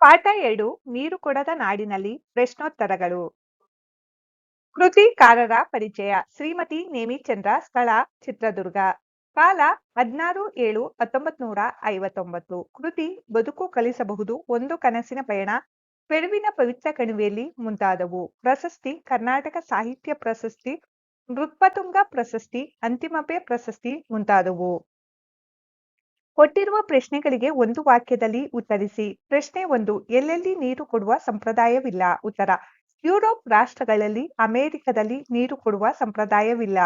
ಪಾಠ ಎರಡು, ನೀರು ಕೊಡದ ನಾಡಿನಲ್ಲಿ ಪ್ರಶ್ನೋತ್ತರಗಳು. ಕೃತಿಕಾರರ ಪರಿಚಯ, ಶ್ರೀಮತಿ ನೇಮಿಚಂದ್ರ, ಸ್ಥಳ, ಚಿತ್ರದುರ್ಗ. ಕಾಲ ಹದಿನಾರು ಏಳು ಹತ್ತೊಂಬತ್ ನೂರ ಐವತ್ತೊಂಬತ್ತು. ಕೃತಿ, ಬದುಕು ಕಲಿಸಬಹುದು, ಒಂದು ಕನಸಿನ ಪಯಣ ಬೆಳುವಿನ ಪವಿತ್ರ ಕಣಿವೆಯಲ್ಲಿ ಮುಂತಾದವು. ಪ್ರಶಸ್ತಿ, ಕರ್ನಾಟಕ ಸಾಹಿತ್ಯ ಪ್ರಶಸ್ತಿ ನೃತ್ಪತುಂಗ ಪ್ರಶಸ್ತಿ ಅಂತಿಮಪೆ ಪ್ರಶಸ್ತಿ ಮುಂತಾದವು. ಕೊಟ್ಟಿರುವ ಪ್ರಶ್ನೆಗಳಿಗೆ ಒಂದು ವಾಕ್ಯದಲ್ಲಿ ಉತ್ತರಿಸಿ. ಪ್ರಶ್ನೆ ಒಂದು, ಎಲ್ಲೆಲ್ಲಿ ನೀರು ಕೊಡುವ ಸಂಪ್ರದಾಯವಿಲ್ಲ? ಉತ್ತರ, ಯುರೋಪ್ ರಾಷ್ಟ್ರಗಳಲ್ಲಿ ಅಮೆರಿಕದಲ್ಲಿ ನೀರು ಕೊಡುವ ಸಂಪ್ರದಾಯವಿಲ್ಲ.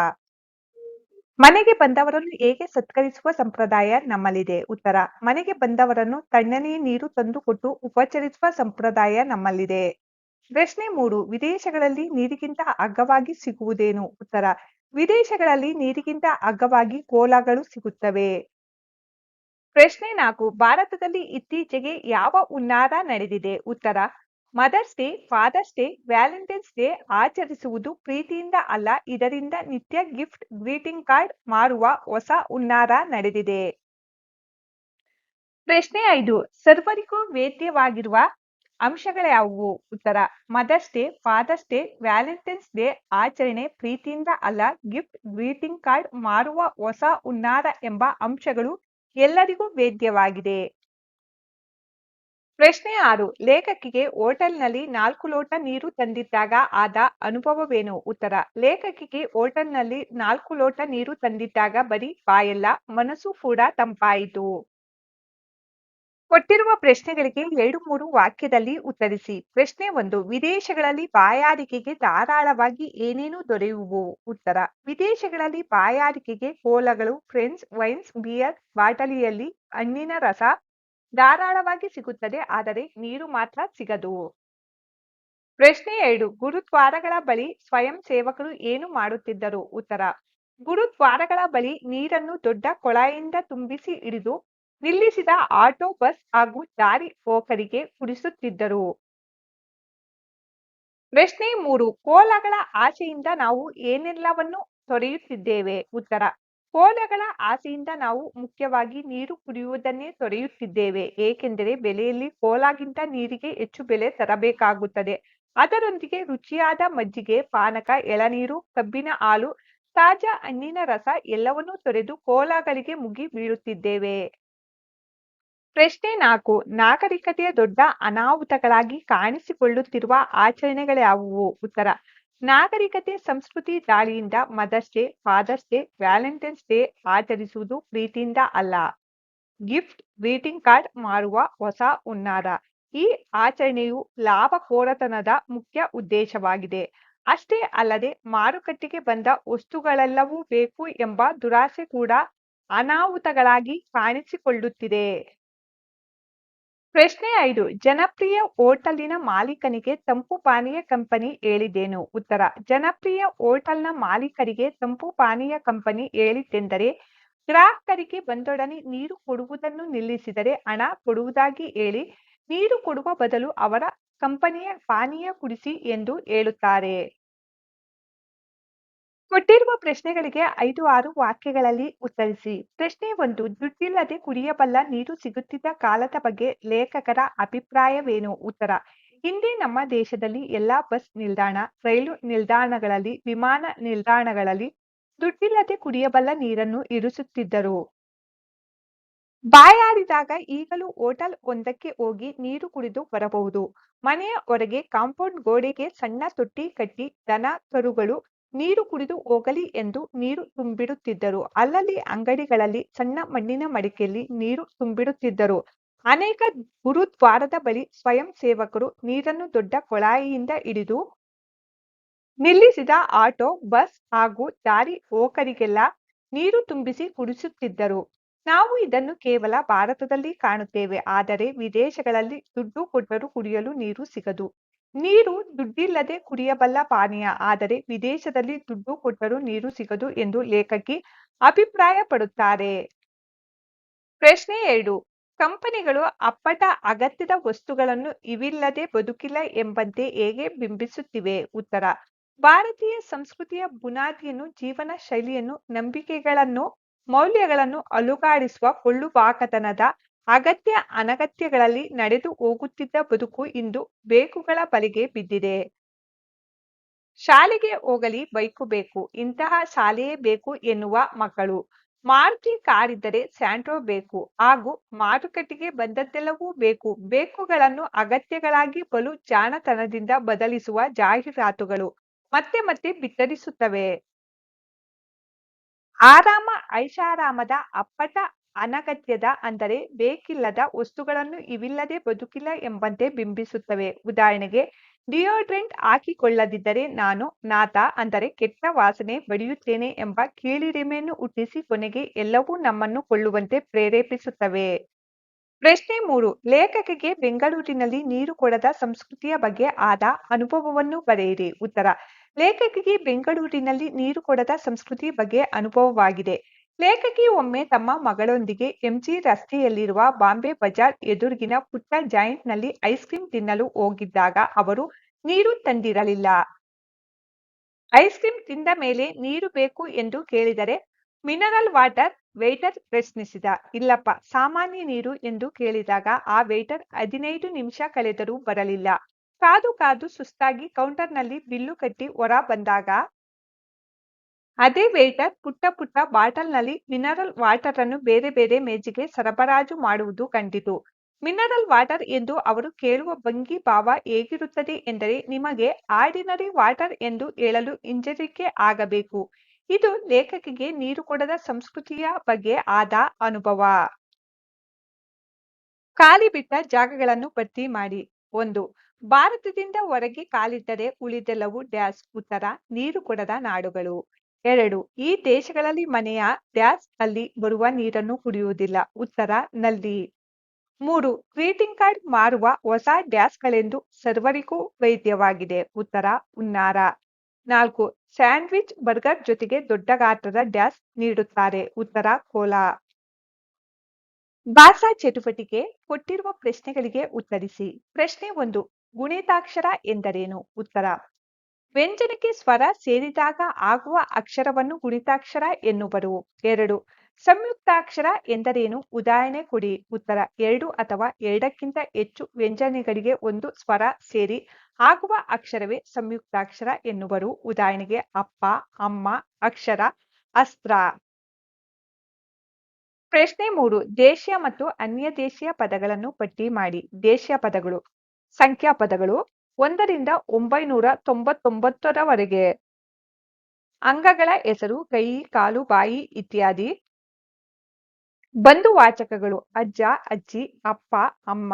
ಮನೆಗೆ ಬಂದವರನ್ನು ಹೇಗೆ ಸತ್ಕರಿಸುವ ಸಂಪ್ರದಾಯ ನಮ್ಮಲ್ಲಿದೆ? ಉತ್ತರ, ಮನೆಗೆ ಬಂದವರನ್ನು ತಣ್ಣನೆಯ ನೀರು ತಂದು ಕೊಟ್ಟು ಉಪಚರಿಸುವ ಸಂಪ್ರದಾಯ ನಮ್ಮಲ್ಲಿದೆ. ಪ್ರಶ್ನೆ ಮೂರು, ವಿದೇಶಗಳಲ್ಲಿ ನೀರಿಗಿಂತ ಅಗ್ಗವಾಗಿ ಸಿಗುವುದೇನು? ಉತ್ತರ, ವಿದೇಶಗಳಲ್ಲಿ ನೀರಿಗಿಂತ ಅಗ್ಗವಾಗಿ ಕೋಲಾಗಳು ಸಿಗುತ್ತವೆ. ಪ್ರಶ್ನೆ ನಾಲ್ಕು, ಭಾರತದಲ್ಲಿ ಇತ್ತೀಚೆಗೆ ಯಾವ ಹುನ್ನಾರ ನಡೆದಿದೆ? ಉತ್ತರ, mother's day, father's day, valentine's day ಆಚರಿಸುವುದು ಪ್ರೀತಿಯಿಂದ ಅಲ್ಲ, ಇದರಿಂದ ನಿತ್ಯ ಗಿಫ್ಟ್, ಗ್ರೀಟಿಂಗ್ ಕಾರ್ಡ್ ಮಾರುವ ಹೊಸ ಹುನ್ನಾರ ನಡೆದಿದೆ. ಪ್ರಶ್ನೆ ಐದು, ಸರ್ವರಿಗೂ ವೇದ್ಯವಾಗಿರುವ ಅಂಶಗಳ್ಯಾವುವು ಉತ್ತರ, mother's day, father's day, valentine's day ಆಚರಣೆ ಪ್ರೀತಿಯಿಂದ ಅಲ್ಲ, ಗಿಫ್ಟ್, ಗ್ರೀಟಿಂಗ್ ಕಾರ್ಡ್ ಮಾರುವ ಹೊಸ ಹುನ್ನಾರ ಎಂಬ ಅಂಶಗಳು ಎಲ್ಲರಿಗೂ ವೇದ್ಯವಾಗಿದೆ. ಪ್ರಶ್ನೆ ಆರು, ಲೇಖಕಿಗೆ ಹೋಟೆಲ್ನಲ್ಲಿ ನಾಲ್ಕು ಲೋಟ ನೀರು ತಂದಿದ್ದಾಗ ಆದ ಅನುಭವವೇನು? ಉತ್ತರ, ಲೇಖಕಿಗೆ ಹೋಟೆಲ್ನಲ್ಲಿ ನಾಲ್ಕು ಲೋಟ ನೀರು ತಂದಿದ್ದಾಗ ಬರೀ ಬಾಯಲ್ಲ, ಮನಸ್ಸು ಕೂಡ ತಂಪಾಯಿತು. ಕೊಟ್ಟಿರುವ ಪ್ರಶ್ನೆಗಳಿಗೆ ಎರಡು ಮೂರು ವಾಕ್ಯದಲ್ಲಿ ಉತ್ತರಿಸಿ. ಪ್ರಶ್ನೆ ಒಂದು, ವಿದೇಶಗಳಲ್ಲಿ ಬಾಯಾರಿಕೆಗೆ ಧಾರಾಳವಾಗಿ ಏನೇನು ದೊರೆಯುವು? ಉತ್ತರ, ವಿದೇಶಗಳಲ್ಲಿ ಬಾಯಾರಿಕೆಗೆ ಕೋಲಗಳು, ಫ್ರೆಂಚ್ ವೈನ್ಸ್, ಬಿಯರ್, ಬಾಟಲಿಯಲ್ಲಿ ಹಣ್ಣಿನ ರಸ ಧಾರಾಳವಾಗಿ ಸಿಗುತ್ತದೆ, ಆದರೆ ನೀರು ಮಾತ್ರ ಸಿಗದು. ಪ್ರಶ್ನೆ ಎರಡು, ಗುರುದ್ವಾರಗಳ ಬಳಿ ಸ್ವಯಂ ಸೇವಕರು ಏನು ಮಾಡುತ್ತಿದ್ದರು? ಉತ್ತರ, ಗುರುದ್ವಾರಗಳ ಬಳಿ ನೀರನ್ನು ದೊಡ್ಡ ಕೊಳಾಯಿಂದ ತುಂಬಿಸಿ ಹಿಡಿದು ನಿಲ್ಲಿಸಿದ ಆಟೋ ಬಸ್ ಹಾಗೂ ದಾರಿ ಹೋಕರಿಗೆ ಕುಡಿಸುತ್ತಿದ್ದರು ಪ್ರಶ್ನೆ ಮೂರು, ಕೋಲಗಳ ಆಸೆಯಿಂದ ನಾವು ಏನೆಲ್ಲವನ್ನು ತೊರೆಯುತ್ತಿದ್ದೇವೆ? ಉತ್ತರ, ಕೋಲಗಳ ಆಸೆಯಿಂದ ನಾವು ಮುಖ್ಯವಾಗಿ ನೀರು ಕುಡಿಯುವುದನ್ನೇ ತೊರೆಯುತ್ತಿದ್ದೇವೆ, ಏಕೆಂದರೆ ಬೆಲೆಯಲ್ಲಿ ಕೋಲಾಗಿಂತ ನೀರಿಗೆ ಹೆಚ್ಚು ಬೆಲೆ ತರಬೇಕಾಗುತ್ತದೆ. ಅದರೊಂದಿಗೆ ರುಚಿಯಾದ ಮಜ್ಜಿಗೆ, ಪಾನಕ, ಎಳನೀರು, ಕಬ್ಬಿನ ಹಾಲು, ತಾಜಾ ಹಣ್ಣಿನ ರಸ ಎಲ್ಲವನ್ನೂ ತೊರೆದು ಕೋಲಾಗಳಿಗೆ ಮುಗಿ ಬೀಳುತ್ತಿದ್ದೇವೆ. ಪ್ರಶ್ನೆ ನಾಲ್ಕು, ನಾಗರಿಕತೆಯ ದೊಡ್ಡ ಅನಾಹುತಗಳಾಗಿ ಕಾಣಿಸಿಕೊಳ್ಳುತ್ತಿರುವ ಆಚರಣೆಗಳ್ಯಾವುವು? ಉತ್ತರ, ನಾಗರಿಕತೆ ಸಂಸ್ಕೃತಿ ದಾಳಿಯಿಂದ mother's day father's day valentine's day ಆಚರಿಸುವುದು ಪ್ರೀತಿಯಿಂದ ಅಲ್ಲ. ಗಿಫ್ಟ್, ಗ್ರೀಟಿಂಗ್ ಕಾರ್ಡ್ ಮಾರುವ ಹೊಸ ಹುನ್ನಾರ. ಈ ಆಚರಣೆಯು ಲಾಭಕೋರತನದ ಮುಖ್ಯ ಉದ್ದೇಶವಾಗಿದೆ. ಅಷ್ಟೇ ಅಲ್ಲದೆ ಮಾರುಕಟ್ಟೆಗೆ ಬಂದ ವಸ್ತುಗಳೆಲ್ಲವೂ ಬೇಕು ಎಂಬ ದುರಾಸೆ ಕೂಡ ಅನಾಹುತಗಳಾಗಿ ಕಾಣಿಸಿಕೊಳ್ಳುತ್ತಿದೆ. ಪ್ರಶ್ನೆ ಐದು, ಜನಪ್ರಿಯ ಹೋಟೆಲಿನ ಮಾಲೀಕನಿಗೆ ತಂಪು ಪಾನೀಯ ಕಂಪನಿ ಹೇಳಿದ್ದೇನು? ಉತ್ತರ, ಜನಪ್ರಿಯ ಹೋಟೆಲ್ನ ಮಾಲೀಕರಿಗೆ ತಂಪು ಪಾನೀಯ ಕಂಪನಿ ಹೇಳಿದ್ದೆಂದರೆ ಗ್ರಾಹಕರಿಗೆ ಬಂದೊಡನೆ ನೀರು ಕೊಡುವುದನ್ನು ನಿಲ್ಲಿಸಿದರೆ ಹಣ ಕೊಡುವುದಾಗಿ ಹೇಳಿ, ನೀರು ಕೊಡುವ ಬದಲು ಅವರ ಕಂಪನಿಯ ಪಾನೀಯ ಕುಡಿಸಿ ಎಂದು ಹೇಳುತ್ತಾರೆ. ಕೊಟ್ಟಿರುವ ಪ್ರಶ್ನೆಗಳಿಗೆ ಐದು ಆರು ವಾಕ್ಯಗಳಲ್ಲಿ ಉತ್ತರಿಸಿ. ಪ್ರಶ್ನೆ ಒಂದು, ದುಡ್ಡಿಲ್ಲದೆ ಕುಡಿಯಬಲ್ಲ ನೀರು ಸಿಗುತ್ತಿದ್ದ ಕಾಲದ ಬಗ್ಗೆ ಲೇಖಕರ ಅಭಿಪ್ರಾಯವೇನು? ಉತ್ತರ, ಹಿಂದೆ ನಮ್ಮ ದೇಶದಲ್ಲಿ ಎಲ್ಲಾ ಬಸ್ ನಿಲ್ದಾಣ, ರೈಲು ನಿಲ್ದಾಣಗಳಲ್ಲಿ, ವಿಮಾನ ನಿಲ್ದಾಣಗಳಲ್ಲಿ ದುಡ್ಡಿಲ್ಲದೆ ಕುಡಿಯಬಲ್ಲ ನೀರನ್ನು ಇರಿಸುತ್ತಿದ್ದರು. ಬಾಯಾಡಿದಾಗ ಈಗಲೂ ಹೋಟೆಲ್ ಒಂದಕ್ಕೆ ಹೋಗಿ ನೀರು ಕುಡಿದು ಬರಬಹುದು. ಮನೆಯ ಹೊರಗೆ ಕಾಂಪೌಂಡ್ ಗೋಡೆಗೆ ಸಣ್ಣ ತೊಟ್ಟಿ ಕಟ್ಟಿ ದನ, ಕರುಗಳು ನೀರು ಕುಡಿದು ಹೋಗಲಿ ಎಂದು ನೀರು ತುಂಬಿಡುತ್ತಿದ್ದರು. ಅಲ್ಲಲ್ಲಿ ಅಂಗಡಿಗಳಲ್ಲಿ ಸಣ್ಣ ಮಣ್ಣಿನ ಮಡಿಕೆಯಲ್ಲಿ ನೀರು ತುಂಬಿಡುತ್ತಿದ್ದರು. ಅನೇಕ ಗುರುದ್ವಾರದ ಬಳಿ ಸ್ವಯಂ ಸೇವಕರು ನೀರನ್ನು ದೊಡ್ಡ ಕೊಳಾಯಿಯಿಂದ ಹಿಡಿದು ನಿಲ್ಲಿಸಿದ ಆಟೋ, ಬಸ್ ಹಾಗೂ ದಾರಿ ಹೋಕರಿಗೆಲ್ಲ ನೀರು ತುಂಬಿಸಿ ಕುಡಿಸುತ್ತಿದ್ದರು. ನಾವು ಇದನ್ನು ಕೇವಲ ಭಾರತದಲ್ಲಿ ಕಾಣುತ್ತೇವೆ. ಆದರೆ ವಿದೇಶಗಳಲ್ಲಿ ದುಡ್ಡು ಕೊಟ್ಟರೂ ಕುಡಿಯಲು ನೀರು ಸಿಗದು ನೀರು ದುಡ್ಡಿಲ್ಲದೆ ಕುಡಿಯಬಲ್ಲ ಪಾನೀಯ, ಆದರೆ ವಿದೇಶದಲ್ಲಿ ದುಡ್ಡು ಕೊಟ್ಟರೂ ನೀರು ಸಿಗದು ಎಂದು ಲೇಖಕಿ ಅಭಿಪ್ರಾಯ ಪಡುತ್ತಾರೆ ಪ್ರಶ್ನೆ ಎರಡು, ಕಂಪನಿಗಳು ಅಪ್ಪಟ ಅಗತ್ಯದ ವಸ್ತುಗಳನ್ನು ಇವಿಲ್ಲದೆ ಬದುಕಿಲ್ಲ ಎಂಬಂತೆ ಹೇಗೆ ಬಿಂಬಿಸುತ್ತಿವೆ? ಉತ್ತರ, ಭಾರತೀಯ ಸಂಸ್ಕೃತಿಯ ಬುನಾದಿಯನ್ನು, ಜೀವನ ಶೈಲಿಯನ್ನು, ನಂಬಿಕೆಗಳನ್ನು, ಮೌಲ್ಯಗಳನ್ನು ಅಲುಗಾಡಿಸುವ ಕೊಳ್ಳುಬಾಕತನದ ಅಗತ್ಯ ಅನಗತ್ಯಗಳಲ್ಲಿ ನಡೆದು ಹೋಗುತ್ತಿದ್ದ ಬದುಕು ಇಂದು ಬೇಕುಗಳ ಬಲಿಗೆ ಬಿದ್ದಿದೆ. ಶಾಲೆಗೆ ಹೋಗಲಿ ಬೈಕು ಬೇಕು, ಇಂತಹ ಶಾಲೆಯೇ ಬೇಕು ಎನ್ನುವ ಮಕ್ಕಳು ಮಾರುತಿ ಕಾರಿದ್ದರೆ ಸ್ಯಾಂಟ್ರೋ ಬೇಕು, ಹಾಗೂ ಮಾರುಕಟ್ಟೆಗೆ ಬಂದದ್ದೆಲ್ಲವೂ ಬೇಕು. ಬೇಕುಗಳನ್ನು ಅಗತ್ಯಗಳಾಗಿ ಬಲು ಜಾಣತನದಿಂದ ಬದಲಿಸುವ ಜಾಹೀರಾತುಗಳು ಮತ್ತೆ ಮತ್ತೆ ಬಿತ್ತರಿಸುತ್ತವೆ. ಆರಾಮ ಐಷಾರಾಮದ ಅಪ್ಪಟ ಅನಗತ್ಯದ ಅಂದರೆ ಬೇಕಿಲ್ಲದ ವಸ್ತುಗಳನ್ನು ಇವಿಲ್ಲದೆ ಬದುಕಿಲ್ಲ ಎಂಬಂತೆ ಬಿಂಬಿಸುತ್ತವೆ. ಉದಾಹರಣೆಗೆ, ಡಿಯೋಡ್ರೆಂಟ್ ಹಾಕಿಕೊಳ್ಳದಿದ್ದರೆ ನಾನು ನಾಥ ಅಂದರೆ ಕೆಟ್ಟ ವಾಸನೆ ಬಡಿಯುತ್ತೇನೆ ಎಂಬ ಕೀಳಿರಿಮೆಯನ್ನು ಹುಟ್ಟಿಸಿ ಕೊನೆಗೆ ಎಲ್ಲವೂ ನಮ್ಮನ್ನು ಕೊಳ್ಳುವಂತೆ ಪ್ರೇರೇಪಿಸುತ್ತವೆ. ಪ್ರಶ್ನೆ ಮೂರು, ಲೇಖಕಿಗೆ ಬೆಂಗಳೂರಿನಲ್ಲಿ ನೀರು ಕೊಡದ ಸಂಸ್ಕೃತಿಯ ಬಗ್ಗೆ ಆದ ಅನುಭವವನ್ನು ಬರೆಯಿರಿ. ಉತ್ತರ, ಲೇಖಕಿಗೆ ಬೆಂಗಳೂರಿನಲ್ಲಿ ನೀರು ಕೊಡದ ಸಂಸ್ಕೃತಿ ಬಗ್ಗೆ ಅನುಭವವಾಗಿದೆ. ಲೇಖಕಿ ಒಮ್ಮೆ ತಮ್ಮ ಮಗಳೊಂದಿಗೆ ಎಂಜಿ ರಸ್ತೆಯಲ್ಲಿರುವ ಬಾಂಬೆ ಬಜಾರ್ ಎದುರಿಗಿನ ಪುಟ್ಟ ಜಾಯಿಂಟ್ನಲ್ಲಿ ಐಸ್ ಕ್ರೀಂ ತಿನ್ನಲು ಹೋಗಿದ್ದಾಗ ಅವರು ನೀರು ತಂದಿರಲಿಲ್ಲ. ಐಸ್ ಕ್ರೀಂ ತಿಂದ ಮೇಲೆ ನೀರು ಬೇಕು ಎಂದು ಕೇಳಿದರೆ ಮಿನರಲ್ ವಾಟರ್ ವೇಟರ್ ಪ್ರಶ್ನಿಸಿದ. ಇಲ್ಲಪ್ಪ, ಸಾಮಾನ್ಯ ನೀರು ಎಂದು ಕೇಳಿದಾಗ ಆ ವೇಟರ್ ಹದಿನೈದು ನಿಮಿಷ ಕಳೆದರೂ ಬರಲಿಲ್ಲ. ಕಾದು ಕಾದು ಸುಸ್ತಾಗಿ ಕೌಂಟರ್ನಲ್ಲಿ ಬಿಲ್ಲು ಕಟ್ಟಿ ಹೊರ ಬಂದಾಗ ಅದೇ ವೇಟರ್ ಪುಟ್ಟ ಪುಟ್ಟ ಬಾಟಲ್ನಲ್ಲಿ ಮಿನರಲ್ ವಾಟರ್ ಅನ್ನು ಬೇರೆ ಬೇರೆ ಮೇಜಿಗೆ ಸರಬರಾಜು ಮಾಡುವುದು ಕಂಡಿತು. ಮಿನರಲ್ ವಾಟರ್ ಎಂದು ಅವರು ಕೇಳುವ ಭಂಗಿ ಭಾವ ಹೇಗಿರುತ್ತದೆ ಎಂದರೆ ನಿಮಗೆ ಆರ್ಡಿನರಿ ವಾಟರ್ ಎಂದು ಹೇಳಲು ಹಿಂಜರಿಕೆ ಆಗಬೇಕು. ಇದು ಲೇಖಕಿಗೆ ನೀರು ಕೊಡದ ಸಂಸ್ಕೃತಿಯ ಬಗ್ಗೆ ಆದ ಅನುಭವ. ಖಾಲಿ ಬಿಟ್ಟ ಜಾಗಗಳನ್ನು ಭರ್ತಿ ಮಾಡಿ. ಒಂದು, ಭಾರತದಿಂದ ಹೊರಗೆ ಕಾಲಿಟ್ಟರೆ ಉಳಿದೆಲ್ಲವೂ ಡ್ಯಾಸ್ ಉತ್ತರ, ನೀರು ಕೊಡದ ನಾಡುಗಳು. ಎರಡು, ಈ ದೇಶಗಳಲ್ಲಿ ಮನೆಯ ಡ್ಯಾಸ್ ಅಲ್ಲಿ ಬರುವ ನೀರನ್ನು ಕುಡಿಯುವುದಿಲ್ಲ. ಉತ್ತರ, ನಲ್ಲಿ. ಮೂರು, ಗ್ರೀಟಿಂಗ್ ಕಾರ್ಡ್ ಮಾರುವ ಹೊಸ ಡ್ಯಾಸ್ಗಳೆಂದು ಸರ್ವರಿಗೂ ವೈದ್ಯವಾಗಿದೆ. ಉತ್ತರ ಉನ್ನಾರ ನಾಲ್ಕು, ಸ್ಯಾಂಡ್ವಿಚ್ ಬರ್ಗರ್ ಜೊತೆಗೆ ದೊಡ್ಡ ಗಾತ್ರದ ಡ್ಯಾಸ್ ನೀಡುತ್ತಾರೆ. ಉತ್ತರ, ಕೋಲಾ. ಭಾಷಾ ಚಟುವಟಿಕೆ ಕೊಟ್ಟಿರುವ ಪ್ರಶ್ನೆಗಳಿಗೆ ಉತ್ತರಿಸಿ. ಪ್ರಶ್ನೆ ಒಂದು, ಗುಣಿತಾಕ್ಷರ ಎಂದರೇನು? ಉತ್ತರ ವ್ಯಂಜನಕ್ಕೆ ಸ್ವರ ಸೇರಿದಾಗ ಆಗುವ ಅಕ್ಷರವನ್ನು ಗುಣಿತಾಕ್ಷರ ಎನ್ನುವರು. ಎರಡು, ಸಂಯುಕ್ತಾಕ್ಷರ ಎಂದರೇನು? ಉದಾಹರಣೆ ಕೊಡಿ. ಉತ್ತರ, ಎರಡು ಅಥವಾ ಎರಡಕ್ಕಿಂತ ಹೆಚ್ಚು ವ್ಯಂಜನೆಗಳಿಗೆ ಒಂದು ಸ್ವರ ಸೇರಿ ಆಗುವ ಅಕ್ಷರವೇ ಸಂಯುಕ್ತಾಕ್ಷರ ಎನ್ನುವರು. ಉದಾಹರಣೆಗೆ ಅಪ್ಪ, ಅಮ್ಮ, ಅಕ್ಷರ, ಅಸ್ತ್ರ. ಪ್ರಶ್ನೆ ಮೂರು, ದೇಶೀಯ ಮತ್ತು ಅನ್ಯ ದೇಶೀಯ ಪದಗಳನ್ನು ಪಟ್ಟಿ ಮಾಡಿ. ದೇಶೀಯ ಪದಗಳು, ಸಂಖ್ಯಾ ಪದಗಳು ಒಂದರಿಂದ ಒಂಬೈನೂರ ತೊಂಬತ್ತೊಂಬತ್ತರವರೆಗೆ. ಅಂಗಗಳ ಹೆಸರು, ಕೈ, ಕಾಲು, ಬಾಯಿ ಇತ್ಯಾದಿ. ಬಂಧುವಾಚಕಗಳು ಅಜ್ಜ, ಅಜ್ಜಿ, ಅಪ್ಪ, ಅಮ್ಮ,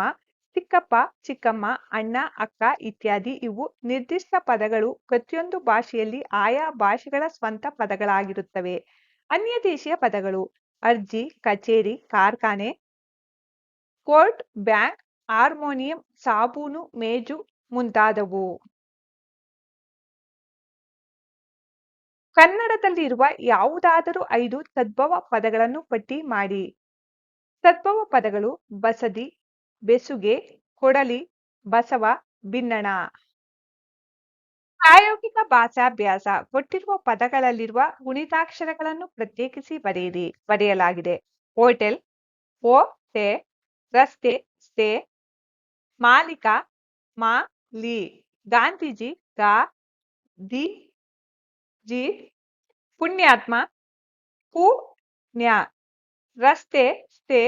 ಚಿಕ್ಕಪ್ಪ, ಚಿಕ್ಕಮ್ಮ, ಅಣ್ಣ, ಅಕ್ಕ ಇತ್ಯಾದಿ. ಇವು ನಿರ್ದಿಷ್ಟ ಪದಗಳು, ಪ್ರತಿಯೊಂದು ಭಾಷೆಯಲ್ಲಿ ಆಯಾ ಭಾಷೆಗಳ ಸ್ವಂತ ಪದಗಳಾಗಿರುತ್ತವೆ. ಅನ್ಯ ದೇಶೀಯ ಪದಗಳು, ಅರ್ಜಿ, ಕಚೇರಿ, ಕಾರ್ಖಾನೆ, ಕೋರ್ಟ್, ಬ್ಯಾಂಕ್, ಹಾರ್ಮೋನಿಯಂ, ಸಾಬೂನು, ಮೇಜು ಮುಂತಾದವು. ಕನ್ನಡದಲ್ಲಿರುವ ಯಾವುದಾದರೂ ಐದು ಸದ್ಭವ ಪದಗಳನ್ನು ಪಟ್ಟಿ ಮಾಡಿ. ಸದ್ಭವ ಪದಗಳು ಬಸದಿ, ಬೆಸುಗೆ, ಕೊಡಲಿ, ಬಸವ, ಬಿನ್ನಣ. ಪ್ರಾಯೋಗಿಕ ಭಾಷಾಭ್ಯಾಸ ಕೊಟ್ಟಿರುವ ಪದಗಳಲ್ಲಿರುವ ಗುಣಿತಾಕ್ಷರಗಳನ್ನು ಪ್ರತ್ಯೇಕಿಸಿ ಬರೆಯಿರಿ, ಬರೆಯಲಾಗಿದೆ. ಹೋಟೆಲ್ ಓ ಟೆ ರಸ್ತೆ ಸ್ಟೇ ಮಾಲೀಕ, ಮಾ ಲಿ, ಗಾಂಧೀಜಿ ಗಾ ದಿ ಜಿ, ಪುಣ್ಯಾತ್ಮ ಪುಣ್ಯ ರಸ್ತೆ, ಸ್ತೆ,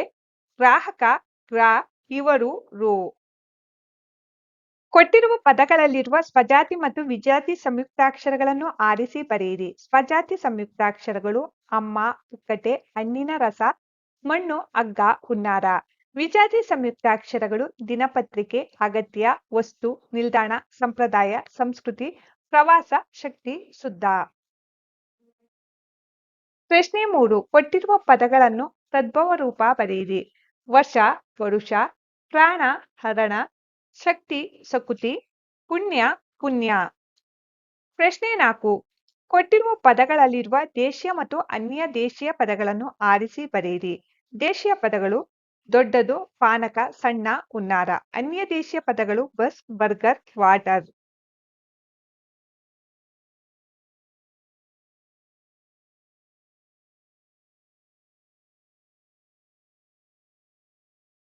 ಗ್ರಾಹಕ, ಗ್ರಾ, ಇವರು, ರು. ಕೊಟ್ಟಿರುವ ಪದಗಳಲ್ಲಿರುವ ಸ್ವಜಾತಿ ಮತ್ತು ವಿಜಾತಿ ಸಂಯುಕ್ತಾಕ್ಷರಗಳನ್ನು ಆರಿಸಿ ಬರೆಯಿರಿ. ಸ್ವಜಾತಿ ಸಂಯುಕ್ತಾಕ್ಷರಗಳು ಅಮ್ಮ, ಪುಕ್ಕಟೆ, ಹಣ್ಣಿನ ರಸ, ಮಣ್ಣು ಅಗ್ಗ ಹುನ್ನಾರ. ವಿಜಾತಿ ಸಂಯುಕ್ತಾಕ್ಷರಗಳು, ದಿನಪತ್ರಿಕೆ, ಅಗತ್ಯ, ವಸ್ತು, ನಿಲ್ದಾಣ, ಸಂಪ್ರದಾಯ, ಸಂಸ್ಕೃತಿ, ಪ್ರವಾಸ, ಶಕ್ತಿ, ಶುದ್ಧ. ಪ್ರಶ್ನೆ ಮೂರು. ಕೊಟ್ಟಿರುವ ಪದಗಳನ್ನು ತದ್ಭವ ರೂಪ ಬರೆಯಿರಿ. ವರ್ಷ, ವರುಷ, ಪ್ರಾಣ, ಹರಣ, ಶಕ್ತಿ, ಸಕುತಿ, ಪುಣ್ಯ ಪುಣ್ಯ. ಪ್ರಶ್ನೆ ನಾಲ್ಕು. ಕೊಟ್ಟಿರುವ ಪದಗಳಲ್ಲಿರುವ ದೇಶೀಯ ಮತ್ತು ಅನ್ಯ ದೇಶೀಯ ಪದಗಳನ್ನು ಆರಿಸಿ ಬರೆಯಿರಿ. ದೇಶೀಯ ಪದಗಳು ದೊಡ್ಡದು ಪಾನಕ ಸಣ್ಣ ಉನ್ನಾರ ಅನ್ಯ ದೇಶೀಯ ಪದಗಳು ಬಸ್ ಬರ್ಗರ್ ವಾಟರ್